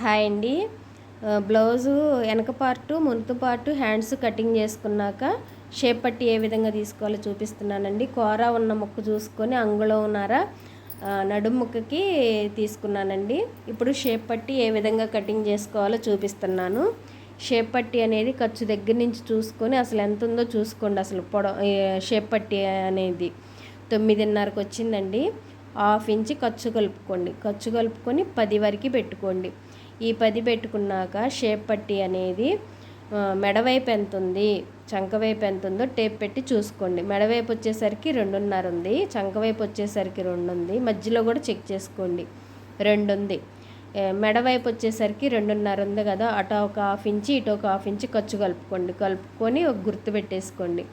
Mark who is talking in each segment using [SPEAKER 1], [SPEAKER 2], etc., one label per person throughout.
[SPEAKER 1] Hi అండి. Blouse వెనక part ముందు పార్టు హ్యాండ్స్ కటింగ్ చేసుకున్నాక షేప్ పట్టి ఏ విధంగా తీసుకోవాలో చూపిస్తున్నానండి. కూర ఉన్న ముక్క చూసుకొని అంగుళం ఉన్నారా నడుముక్కకి తీసుకున్నానండి. ఇప్పుడు షేప్ పట్టి ఏ విధంగా కటింగ్ చేసుకోవాలో చూపిస్తున్నాను. షేప్ పట్టి అనేది ఖర్చు దగ్గర నుంచి చూసుకొని అసలు ఎంత ఉందో చూసుకోండి అసలు పొడ షేప్ పట్టి అనేది. తొమ్మిదిన్నరకు వచ్చిందండి. హాఫ్ ఇంచ్ ఖర్చు కలుపుకోండి. ఖర్చు కలుపుకొని పది వరకు పెట్టుకోండి. ఈ పది పెట్టుకున్నాక షేప్ పట్టి అనేది మెడవైపు ఎంత ఉంది చంకవైపు ఎంత ఉందో టేప్ పెట్టి చూసుకోండి. మెడవైపు వచ్చేసరికి రెండున్నర ఉంది చంకవైపు వచ్చేసరికి రెండు ఉంది మధ్యలో కూడా చెక్ చేసుకోండి. రెండు ఉంది మెడవైపు వచ్చేసరికి రెండున్నర ఉంది కదా అటు ఒక హాఫ్ ఇంచి ఇటు ఒక హాఫ్ ఇంచి ఖర్చు కలుపుకోండి. కలుపుకొని ఒక గుర్తు పెట్టేసుకోండి.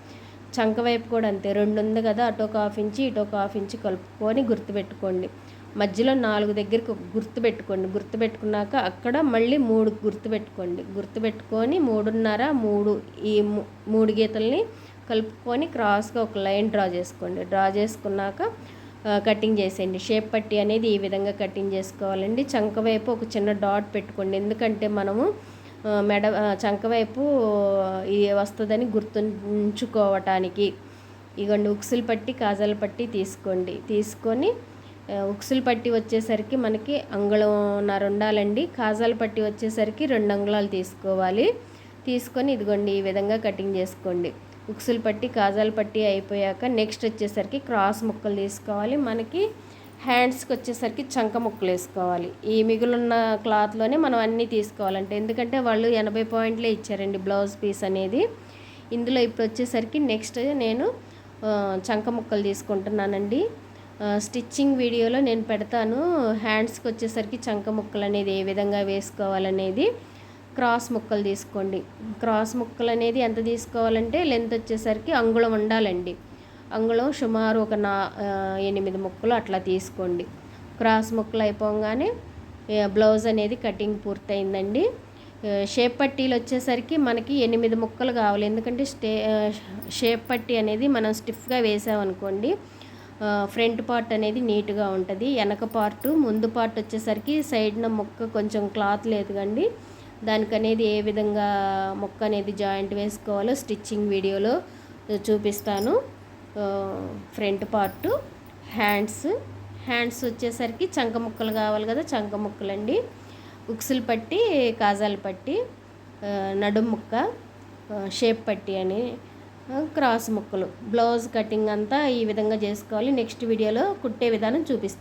[SPEAKER 1] చంక వైపు కూడా అంతే. రెండు ఉంది కదా అటు ఒక హాఫ్ ఇంచి ఇటు ఒక హాఫ్ ఇంచి కలుపుకొని గుర్తుపెట్టుకోండి. మధ్యలో నాలుగు దగ్గరికి గుర్తు పెట్టుకోండి గుర్తు పెట్టుకున్నాక అక్కడ మళ్ళీ మూడు గుర్తు పెట్టుకోండి గుర్తు పెట్టుకొని మూడున్నర మూడు ఈ మూడు గీతల్ని కలుపుకొని క్రాస్గా ఒక లైన్ డ్రా చేసుకోండి. డ్రా చేసుకున్నాక కటింగ్ చేసేయండి. షేప్ పట్టి అనేది ఈ విధంగా కటింగ్ చేసుకోవాలండి. చంక వైపు ఒక చిన్న డాట్ పెట్టుకోండి. ఎందుకంటే మనము మెడ చంక వైపు ఇది వస్తుందని గుర్తుంచుకోవటానికి. ఇగోండి ఉక్సులు పట్టి కాజాల పట్టి తీసుకోండి. తీసుకొని ఉక్సులు పట్టి వచ్చేసరికి మనకి అంగుళంన్నర ఉండాలండి. కాజాల పట్టి వచ్చేసరికి రెండు అంగుళాలు తీసుకోవాలి. తీసుకొని ఇదిగోండి ఈ విధంగా కటింగ్ చేసుకోండి. ఉక్సులు పట్టి కాజాల పట్టి అయిపోయాక నెక్స్ట్ వచ్చేసరికి క్రాస్ ముక్కలు తీసుకోవాలి. మనకి హ్యాండ్స్కి వచ్చేసరికి చంక ముక్కలు వేసుకోవాలి. ఈ మిగులున్న క్లాత్లోనే మనం అన్నీ తీసుకోవాలంటే ఎందుకంటే వాళ్ళు ఎనభై పాయింట్లే ఇచ్చారండి బ్లౌజ్ పీస్ అనేది. ఇందులో ఇప్పుడు వచ్చేసరికి నెక్స్ట్ నేను చంక ముక్కలు తీసుకుంటున్నానండి. స్టిచ్చింగ్ వీడియోలో నేను పెడతాను హ్యాండ్స్కి వచ్చేసరికి చంక ముక్కలు అనేది ఏ విధంగా వేసుకోవాలనేది. క్రాస్ ముక్కలు తీసుకోండి. క్రాస్ ముక్కలు అనేది ఎంత తీసుకోవాలంటే లెంత్ వచ్చేసరికి అంగుళం ఉండాలండి. అంగుళం సుమారు ఒక నా ఎనిమిది ముక్కలు అట్లా తీసుకోండి. క్రాస్ ముక్కలు అయిపోగానే బ్లౌజ్ అనేది కటింగ్ పూర్తయిందండి. షేప్ పట్టీలు వచ్చేసరికి మనకి ఎనిమిది ముక్కలు కావాలి. ఎందుకంటే స్టే షేప్ పట్టీ అనేది మనం స్టిఫ్గా వేసామనుకోండి ఫ్రంట్ పార్ట్ అనేది నీట్గా ఉంటుంది. వెనక పార్ట్ ముందు పార్ట్ వచ్చేసరికి సైడ్న ముక్క కొంచెం క్లాత్ లేదు కండి. దానికనేది ఏ విధంగా ముక్క అనేది జాయింట్ వేసుకోవాలో స్టిచ్చింగ్ వీడియోలో చూపిస్తాను. Front part hands. హ్యాండ్స్ వచ్చేసరికి చంక ముక్కలు కావాలి కదా చంక ముక్కలు అండి ఉక్సులు పట్టి కాజాలు పట్టి నడుం ముక్క షేప్ పట్టి అని క్రాస్ ముక్కలు. బ్లౌజ్ కటింగ్ అంతా ఈ విధంగా చేసుకోవాలి. నెక్స్ట్ వీడియోలో కుట్టే విధానం చూపిస్తాను